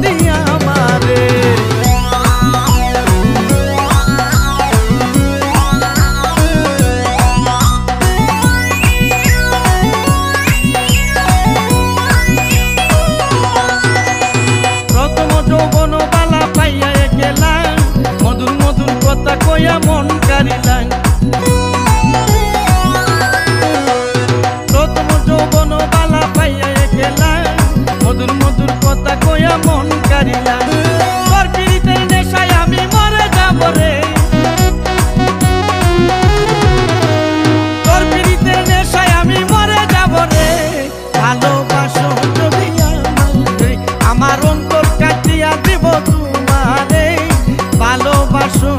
día মধুর মধুর কথা কয়া মন কারিয়া তোর পিড়িতের নেশায় আমি মরে যাব রে। তোর পিড়িতের নেশায় আমি মরে যাব রে। ভালোবাসো তুমি আমার অন্তর কাটিয়া দিব তোমারে। ভালোবাসো